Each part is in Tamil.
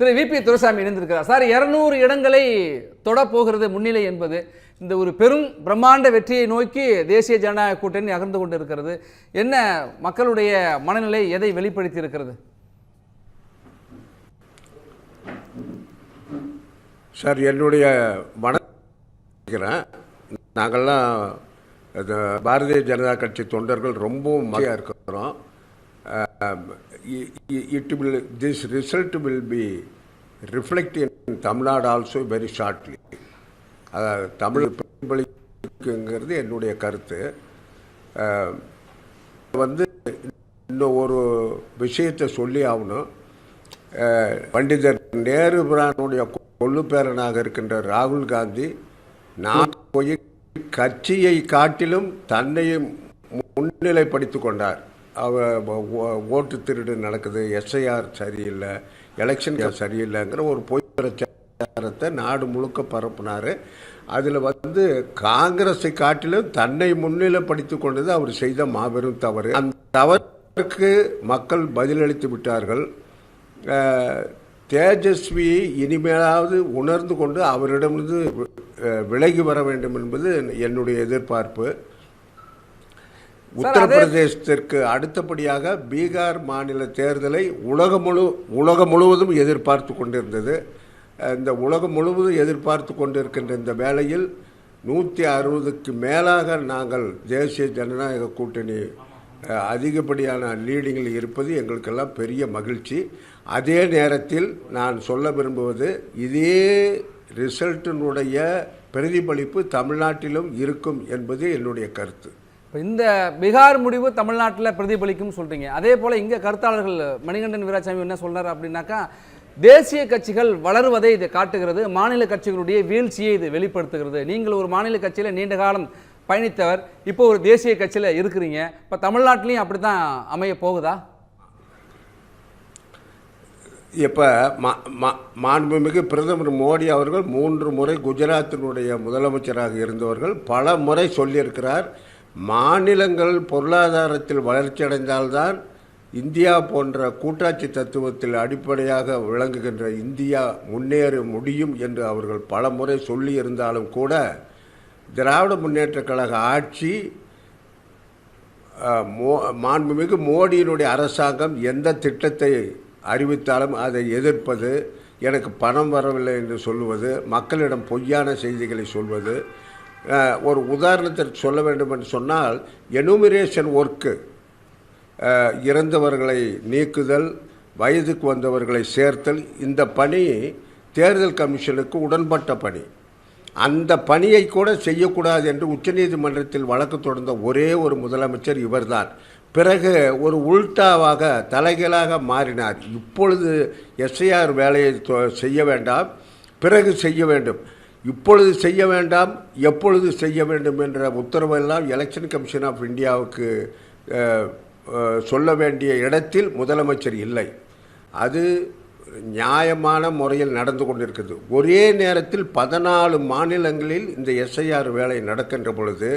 திரு விபி துரைசாமி இணைந்திருக்கிறார். சார் இருநூறு இடங்களை தொட போகிறது முன்னிலை என்பது இந்த ஒரு பெரும் பிரம்மாண்ட வெற்றியை நோக்கி தேசிய ஜனநாயக கூட்டணி அகர்ந்து கொண்டு இருக்கிறது என்ன மக்களுடைய மனநிலை எதை வெளிப்படுத்தி இருக்கிறது சார் என்னுடைய வணக்கிறேன் நாங்கள்லாம் பாரதிய ஜனதா கட்சி தொண்டர்கள் ரொம்பவும் மகிழ்ச்சியாக இருக்கிறோம். It will this result will be reflect in Tamil Nadu also very shortly அதாவது தமிழ் பிரதிபலிக்குங்கிறது என்னுடைய கருத்து. வந்து இன்னும் ஒரு விஷயத்தை சொல்லி ஆகணும். பண்டிதர் நேரு பிரானுடைய கொள்ளு பேரனாக இருக்கின்ற ராகுல் காந்தி நான் போய் கட்சியை காட்டிலும் தன்னையும் முன்னிலைப்படுத்திக் கொண்டார். ஓட்டு திருடு நடக்குது. எஸ்ஐஆர் சரியில்லை. எலெக்ஷன் சரியில்லைங்கிற ஒரு பொய் பிரச்சாரத்தை நாடு முழுக்க பரப்புனார். அதில் வந்து காங்கிரஸை காட்டிலும் தன்னை முன்னிலைப்படுத்தி கொண்டது அவர் செய்த மாபெரும் தவறு. அந்த தவறுக்கு மக்கள் பதிலளித்து விட்டார்கள். தேஜஸ்வி இனிமேலாவது உணர்ந்து கொண்டு அவரிடமிருந்து விலகி வர வேண்டும் என்பது என்னுடைய எதிர்பார்ப்பு. உத்தரப்பிரதேசத்திற்கு அடுத்தபடியாக பீகார் மாநில தேர்தலை உலகம் முழு உலகம் முழுவதும் எதிர்பார்த்து கொண்டிருந்தது. இந்த உலகம் முழுவதும் எதிர்பார்த்து கொண்டிருக்கின்ற இந்த வேளையில் நூற்றி அறுபதுக்கு மேலாக நாங்கள் தேசிய ஜனநாயக கூட்டணி அதிகப்படியான லீடிங்கில் இருப்பது எங்களுக்கெல்லாம் பெரிய மகிழ்ச்சி. அதே நேரத்தில் நான் சொல்ல விரும்புவது இதே ரிசல்ட்டினுடைய பிரதிபலிப்பு தமிழ்நாட்டிலும் இருக்கும் என்பது என்னுடைய கருத்து. இப்போ இந்த பீகார் முடிவு தமிழ்நாட்டில் பிரதிபலிக்கும் சொல்கிறீங்க அதே போல் இங்கே கருத்தாளர்கள் மணிகண்டன் வீராசாமி என்ன சொல்கிறார் அப்படின்னாக்கா தேசிய கட்சிகள் வளருவதை இது காட்டுகிறது மாநில கட்சிகளுடைய வீழ்ச்சியை இது வெளிப்படுத்துகிறது. நீங்கள் ஒரு மாநில கட்சியில் நீண்ட காலம் பயணித்தவர் இப்போ ஒரு தேசிய கட்சியில் இருக்கிறீங்க. இப்போ தமிழ்நாட்டிலையும் அப்படி தான் அமைய போகுதா? இப்போ மாண்புமிகு பிரதமர் மோடி அவர்கள் மூன்று முறை குஜராத்தினுடைய முதலமைச்சராக இருந்தவர்கள் பல முறை சொல்லியிருக்கிறார். மாநிலங்கள் பொருளாதாரத்தில் வளர்ச்சியடைந்தால்தான் இந்தியா போன்ற கூட்டாட்சி தத்துவத்தில் அடிப்படையாக விளங்குகின்ற இந்தியா முன்னேற முடியும் என்று அவர்கள் பல முறை சொல்லி இருந்தாலும் கூட திராவிட முன்னேற்றக் கழக ஆட்சி மோ- மாண்புமிகு மோடியினுடைய அரசாங்கம் எந்த திட்டத்தை அறிவித்தாலும் அதை எதிர்ப்பது எனக்கு பணம் வரவில்லை என்று சொல்லுவது மக்களிடம் பொய்யான செய்திகளை சொல்வது ஒரு உதாரணத்திற்கு சொல்ல வேண்டும் என்று சொன்னால் எனுமிரேஷன் ஒர்க்கு இறந்தவர்களை நீக்குதல் வயதுக்கு வந்தவர்களை சேர்த்தல் இந்த பணி தேர்தல் கமிஷனுக்கு உடன்பட்ட பணி. அந்த பணியை கூட செய்யக்கூடாது என்று உச்சநீதிமன்றத்தில் வழக்கு தொடர்ந்த ஒரே ஒரு முதலமைச்சர் இவர்தான். பிறகு ஒரு உல்டாவாக தலைகீழாக மாறினார். இப்பொழுது எஸ்ஐஆர் வேலையை செய்ய வேண்டாம். பிறகு செய்ய வேண்டும். இப்பொழுது செய்ய வேண்டாம் எப்பொழுது செய்ய வேண்டும் என்ற உத்தரவெல்லாம் எலெக்ஷன் கமிஷன் ஆஃப் இந்தியாவுக்கு சொல்ல வேண்டிய இடத்தில் முதலமைச்சர் இல்லை. அது நியாயமான முறையில் நடந்து கொண்டிருக்கிறது ஒரே நேரத்தில் பதினாலு மாநிலங்களில் இந்த எஸ்ஐஆர் வேலை நடக்கின்ற பொழுது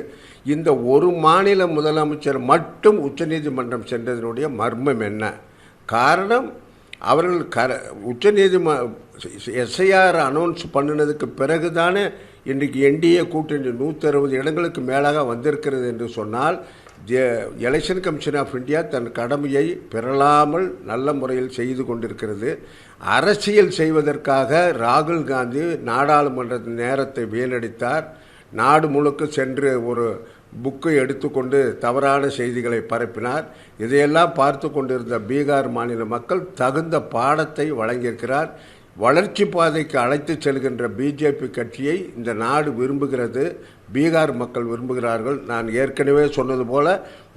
இந்த ஒரு மாநில முதலமைச்சர் மட்டும் உச்சநீதிமன்றம் சென்றதனுடைய மர்மம் என்ன? காரணம் அவர்கள் கர உச்சநீதிம எஸ்ஐஆர் அனௌன்ஸ் பண்ணினதுக்கு பிறகு தானே இன்றைக்கு என்டிஏ கூட்டணி நூற்றி அறுபது இடங்களுக்கு மேலாக வந்திருக்கிறது என்று சொன்னால் எலெக்ஷன் கமிஷன் ஆஃப் இந்தியா தன் கடமையை பெறலாமல் நல்ல முறையில் செய்து கொண்டிருக்கிறது. அரசியல் செய்வதற்காக ராகுல் காந்தி நாடாளுமன்ற நேரத்தை வீணடித்தார். நாடு முழுக்க சென்று ஒரு புக்கை எடுத்துக்கொண்டு தவறான செய்திகளை பரப்பினார். இதையெல்லாம் பார்த்து கொண்டிருந்த பீகார் மாநில மக்கள் தகுந்த பாடத்தை வழங்கியிருக்கிறார். வளர்ச்சி பாதைக்கு அழைத்து செல்கின்ற பிஜேபி கட்சியை இந்த நாடு விரும்புகிறது. பீகார் மக்கள் விரும்புகிறார்கள். நான் ஏற்கனவே சொன்னது போல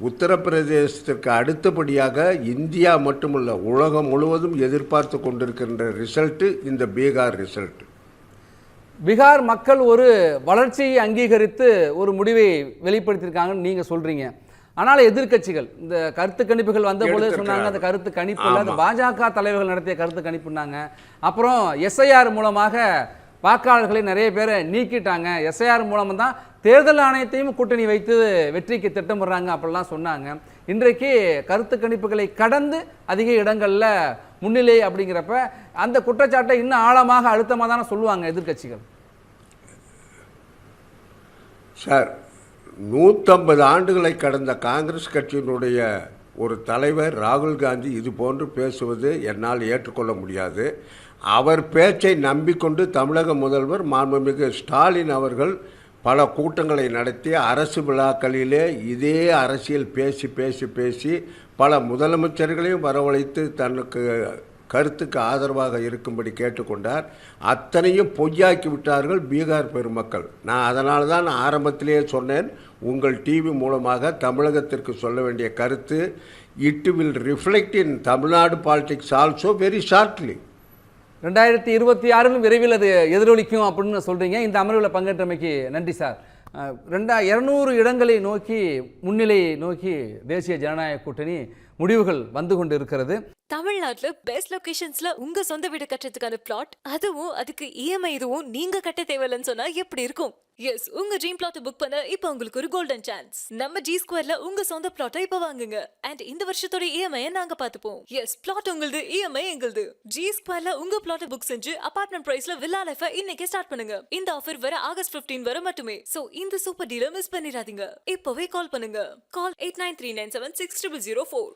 உத்தரப்பிரதேசத்திற்கு அடுத்தபடியாக இந்தியா மட்டுமல்ல உலகம் முழுவதும் எதிர்பார்த்து கொண்டிருக்கின்ற ரிசல்ட்டு இந்த பீகார் ரிசல்ட் பீகார் மக்கள் ஒரு வளர்ச்சியை அங்கீகரித்து ஒரு முடிவை வெளிப்படுத்தியிருக்காங்கன்னு நீங்க சொல்றீங்க. ஆனால் எதிர்க்கட்சிகள் இந்த கருத்து கணிப்புகள் வந்த போது சொன்னாங்க அந்த கருத்து கணிப்பு அது பாஜக தலைவர்கள் நடத்திய கருத்து கணிப்புனாங்க அப்புறம் எஸ்ஐஆர் மூலமாக வாக்காளர்களை நிறைய பேரை நீக்கிட்டாங்க. எஸ்ஐஆர் மூலமாக தான் தேர்தல் ஆணையத்தையும் கூட்டணி வைத்து வெற்றிக்கு திட்டமிடுறாங்க அப்படிலாம் சொன்னாங்க. இன்றைக்கு கருத்து கணிப்புகளை கடந்து அதிக இடங்களில் முன்னிலை அப்படிங்கிறப்ப அந்த குற்றச்சாட்டை இன்னும் ஆழமாக அழுத்தமாக தானே சொல்லுவாங்க எதிர்க்கட்சிகள்? சார் நூற்றம்பது ஆண்டுகளை கடந்த காங்கிரஸ் கட்சியினுடைய ஒரு தலைவர் ராகுல் காந்தி இது போன்று பேசுவது என்னால் ஏற்றுக்கொள்ள முடியாது. அவர் பேச்சை நம்பிக்கொண்டு தமிழக முதல்வர் மாண்புமிகு ஸ்டாலின் அவர்கள் பல கூட்டங்களை நடத்தி அரசு விழாக்களிலே இதே அரசியல் பேசி பேசி பேசி பல முதலமைச்சர்களையும் வரவழைத்து தனக்கு கருத்துக்கு ஆதரவாக இருக்கும்படி கேட்டுக்கொண்டார். அத்தனையும் பொய்யாக்கி விட்டார்கள் பீகார் பெருமக்கள். நான் அதனால தான் ஆரம்பத்திலேயே சொன்னேன் உங்கள் டிவி மூலமாக தமிழகத்திற்கு சொல்ல வேண்டிய கருத்து it will reflect in Tamil Nadu politics also very shortly ரெண்டாயிரத்தி இருபத்தி ஆறிலும் விரைவில் அது எதிரொலிக்கும் அப்படின்னு சொல்கிறீங்க இந்த அமர்வில் பங்கேற்றமைக்கு நன்றி சார். ரெண்டா இரநூறு இடங்களை நோக்கி முன்னிலையை நோக்கி தேசிய ஜனநாயக கூட்டணி முடிவுகள் வந்து கொண்டு இருக்கிறது தமிழ்நாட்டில் பெஸ்ட் லொகேஷன்ஸ்ல உங்க சொந்த வீடு கட்டுறதுக்கான பிளாட் அதுவும் அதுக்கு இஎம்ஐ இதுவும் நீங்க கட்ட தேவையில்லைன்னு சொன்னா எப்படி இருக்கும்? எஸ் உங்க ட்ரீம் பிளாட் புக் பண்ண இப்போ உங்களுக்கு ஒரு கோல்டன் சான்ஸ் நம்ம ஜி ஸ்கொயர்ல உங்க சொந்த பிளாட்டை இப்ப வாங்குங்க. அண்ட் இந்த வருஷத்தோட இஎம்ஐ நாங்க பாத்துப்போம் எஸ் பிளாட் உங்களுது இஎம்ஐ எங்களுது. ஜி ஸ்கொயர்ல உங்க பிளாட்டை புக் செஞ்சு அபார்ட்மெண்ட் பிரைஸ்ல வில்லா லைஃபை இன்னைக்கே ஸ்டார்ட் பண்ணுங்க. இந்த ஆஃபர் வர ஆகஸ்ட் பிப்டீன் வர மட்டுமே. சோ இந்த சூப்பர் டீலை மிஸ் பண்ணிடாதீங்க. இப்பவே கால் பண்ணுங்க. Call eight nine three nine seven six triple zero four